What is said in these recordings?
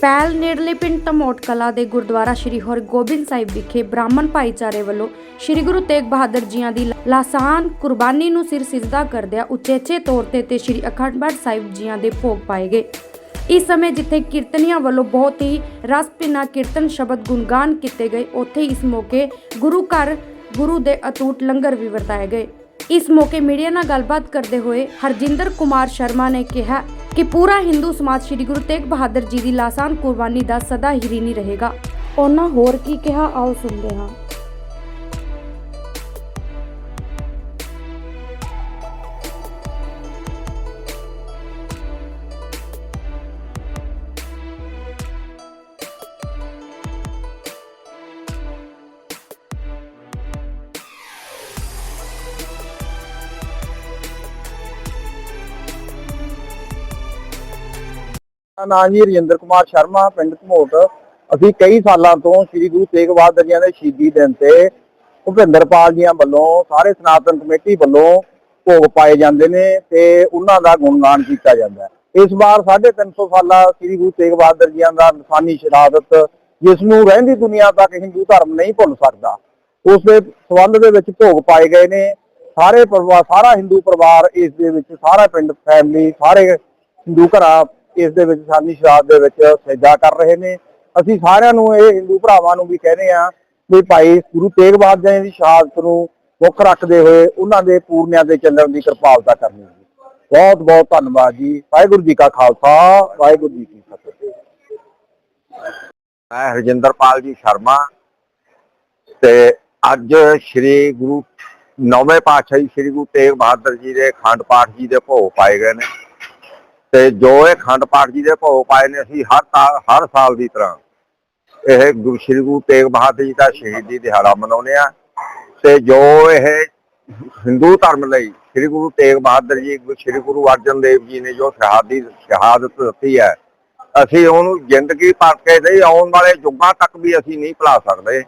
ਪੈਲ ਨੇੜਲੇ ਪਿੰਡ ਧਮੋਟ ਕਲਾ ਦੇ ਗੁਰਦੁਆਰਾ ਸ੍ਰੀ ਹਰਗੋਬਿੰਦ ਸਾਹਿਬ ਵਿਖੇ ਬ੍ਰਾਹਮਣ ਭਾਈਚਾਰੇ ਵੱਲੋਂ ਸ੍ਰੀ ਗੁਰੂ ਤੇਗ ਬਹਾਦਰ ਜੀਆਂ ਦੀ ਲਾਸਾਨ ਕੁਰਬਾਨੀ ਨੂੰ ਸਿਰ ਸਿਜਦਾ ਕਰਦਿਆਂ ਉਚੇਚੇ ਤੌਰ ਤੇ ਤੇ ਸ੍ਰੀ ਅਖੰਡ ਸਾਹਿਬ ਜੀਆਂ ਦੇ ਭੋਗ ਪਾਏ ਗਏ। ਇਸ ਸਮੇਂ ਜਿੱਥੇ ਕੀਰਤਨੀਆਂ ਵੱਲੋਂ ਬਹੁਤ ਹੀ ਰਸ ਭਿੰਨਾ ਕੀਰਤਨ ਸ਼ਬਦ ਗੁਣਗਾਨ ਕੀਤੇ ਗਏ, ਉੱਥੇ ਇਸ ਮੌਕੇ ਗੁਰੂ ਘਰ, ਗੁਰੂ ਦੇ ਅਟੂਟ ਲੰਗਰ ਵੀ ਵਰਤਾਏ ਗਏ। ਇਸ ਮੌਕੇ ਮੀਡੀਆ ਨਾਲ ਗੱਲਬਾਤ ਕਰਦੇ ਹੋਏ ਹਰਜਿੰਦਰ ਕੁਮਾਰ ਸ਼ਰਮਾ ਨੇ ਕਿਹਾ ਕਿ ਪੂਰਾ ਹਿੰਦੂ ਸਮਾਜ ਸ੍ਰੀ ਗੁਰੂ ਤੇਗ ਬਹਾਦਰ ਜੀ ਦੀ ਲਾਸਾਨ ਕੁਰਬਾਨੀ ਦਾ ਸਦਾ ਹੀ ਰੀਨੀ ਰਹੇਗਾ। ਉਹਨਾਂ ਹੋਰ ਕੀ ਕਿਹਾ? ਆਓ ਸੁਣਦੇ ਹਾਂ। ਮੇਰਾ ਨਾਂ ਜੀ ਰਜਿੰਦਰ ਕੁਮਾਰ ਸ਼ਰਮਾ, ਪਿੰਡ ਘਮੋਟ। ਅਸੀਂ ਕਈ ਸਾਲਾਂ ਤੋਂ ਸ੍ਰੀ ਗੁਰੂ ਤੇਗ ਬਹਾਦਰ ਜੀ ਦੇ ਸ਼ਹੀਦੀ ਦਿਨ ਤੇ ਭੁਪਿੰਦਰਪਾਲ ਜੀਆਂ ਵੱਲੋਂ ਸਾਰੇ ਸਨਾਤਨ ਕਮੇਟੀ ਵੱਲੋਂ ਭੋਗ ਪਾਏ ਜਾਂਦੇ ਨੇ ਤੇ ਉਹਨਾਂ ਦਾ ਗੁਣਗਾਨ ਕੀਤਾ ਜਾਂਦਾ ਹੈ। ਇਸ ਵਾਰ 350 ਸਾਲਾ ਸ੍ਰੀ ਗੁਰੂ ਤੇਗ ਬਹਾਦਰ ਜੀਆਂ ਦਾ ਨਿਸ਼ਾਨੀ ਸ਼ਹਾਦਤ ਜਿਸ ਨੂੰ ਰਹਿੰਦੀ ਦੁਨੀਆ ਤੱਕ ਹਿੰਦੂ ਧਰਮ ਨਹੀਂ ਭੁੱਲ ਸਕਦਾ, ਉਸ ਦੇ ਸੰਬੰਧ ਦੇ ਵਿੱਚ ਭੋਗ ਪਾਏ ਗਏ ਨੇ। ਸਾਰੇ ਪਰਿਵਾਰ, ਸਾਰਾ ਹਿੰਦੂ ਪਰਿਵਾਰ ਇਸ ਦੇ ਵਿੱਚ, ਸਾਰਾ ਪਿੰਡ ਫੈਮਿਲੀ ਸਾਰੇ ਹਿੰਦੂ ਘਰਾਂ ਇਸ ਦੇ ਵਿੱਚ ਸਾਨੀ ਸ਼ਰਾਬ ਦੇ ਵਿੱਚ ਸਜਾ ਕਰ ਰਹੇ ਨੇ। ਅਸੀਂ ਸਾਰਿਆਂ ਨੂੰ ਇਹ ਹਿੰਦੂ ਭਰਾਵਾਂ ਨੂੰ ਵੀ ਕਹਿੰਦੇ ਆ ਵੀ ਭਾਈ ਗੁਰੂ ਤੇਗ ਬਹਾਦਰ ਜੀ ਦੀ ਸ਼ਹਾਦਤ ਨੂੰ ਮੁੱਖ ਰੱਖਦੇ ਹੋਏ ਉਹਨਾਂ ਦੇ ਪੂਰਨਿਆਂ ਦੇ ਚੱਲਣ ਦੀ ਕਿਰਪਾਲਤਾ ਕਰਨੀ ਬਹੁਤ ਬਹੁਤ ਧੰਨਵਾਦ ਜੀ। ਵਾਹਿਗੁਰੂ ਜੀ ਕਾ ਖਾਲਸਾ, ਵਾਹਿਗੁਰੂ ਜੀ ਕੀ ਫਤਿਹ। ਮੈਂ ਹਰਜਿੰਦਰਪਾਲ ਜੀ ਸ਼ਰਮਾ ਤੇ ਅੱਜ ਸ੍ਰੀ ਗੁਰੂ ਨੌਵੇਂ ਪਾਤਸ਼ਾਹੀ ਸ੍ਰੀ ਗੁਰੂ ਤੇਗ ਬਹਾਦਰ ਜੀ ਦੇ ਖੰਡ ਪਾਠ ਜੀ ਦੇ ਭੋਗ ਪਾਏ ਗਏ ਨੇ। ਤੇ ਜੋ ਇਹ ਖੰਡ ਪਾਠ ਜੀ ਦੇ ਭੋਗ ਪਾਏ ਨੇ ਅਸੀਂ ਹਰ ਤਾ- ਹਰ ਸਾਲ ਦੀ ਤਰ੍ਹਾਂ ਇਹ ਗੁਰੂ, ਸ੍ਰੀ ਗੁਰੂ ਤੇਗ ਬਹਾਦਰ ਜੀ ਦਾ ਸ਼ਹੀਦੀ ਦਿਹਾੜਾ ਮਨਾਉਂਦੇ ਆ ਤੇ ਜੋ ਇਹ ਹਿੰਦੂ ਧਰਮ ਲਈ ਸ੍ਰੀ ਗੁਰੂ ਤੇਗ ਬਹਾਦਰ ਜੀ ਸ੍ਰੀ ਗੁਰੂ ਅਰਜਨ ਦੇਵ ਜੀ ਨੇ ਜੋ ਸ਼ਹਾਦੀ, ਸ਼ਹਾਦਤ ਦਿੱਤੀ ਹੈ, ਅਸੀਂ ਉਹਨੂੰ ਜ਼ਿੰਦਗੀ ਭਰ ਕੇ ਨਹੀਂ ਆਉਣ ਵਾਲੇ ਯੁੱਗਾਂ ਤੱਕ ਵੀ ਅਸੀਂ ਨਹੀਂ ਭੁਲਾ ਸਕਦੇ।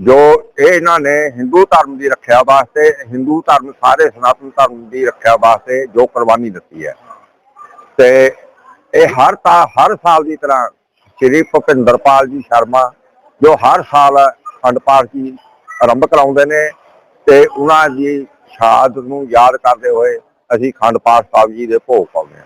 ਜੋ ਇਹ ਇਹਨਾਂ ਨੇ ਹਿੰਦੂ ਧਰਮ ਦੀ ਰੱਖਿਆ ਵਾਸਤੇ, ਹਿੰਦੂ ਧਰਮ, ਸਾਰੇ ਸਨਾਤਨ ਧਰਮ ਦੀ ਰੱਖਿਆ ਵਾਸਤੇ ਜੋ ਕੁਰਬਾਨੀ ਦਿੱਤੀ ਹੈ। ਤੇ ਇਹ ਹਰ ਤਾਂ ਹਰ ਸਾਲ ਦੀ ਤਰ੍ਹਾਂ ਸ਼੍ਰੀ ਭੁਪਿੰਦਰਪਾਲ ਜੀ ਸ਼ਰਮਾ, ਜੋ ਹਰ ਸਾਲ ਅਖੰਡ ਪਾਠ ਜੀ ਆਰੰਭ ਕਰਾਉਂਦੇ ਨੇ ਤੇ ਉਹਨਾਂ ਦੀ ਸ਼ਹਾਦਤ ਨੂੰ ਯਾਦ ਕਰਦੇ ਹੋਏ ਅਸੀਂ ਖੰਡ ਪਾਠ ਸਾਹਿਬ ਜੀ ਦੇ ਭੋਗ ਪਾਉਂਦੇ ਹਾਂ।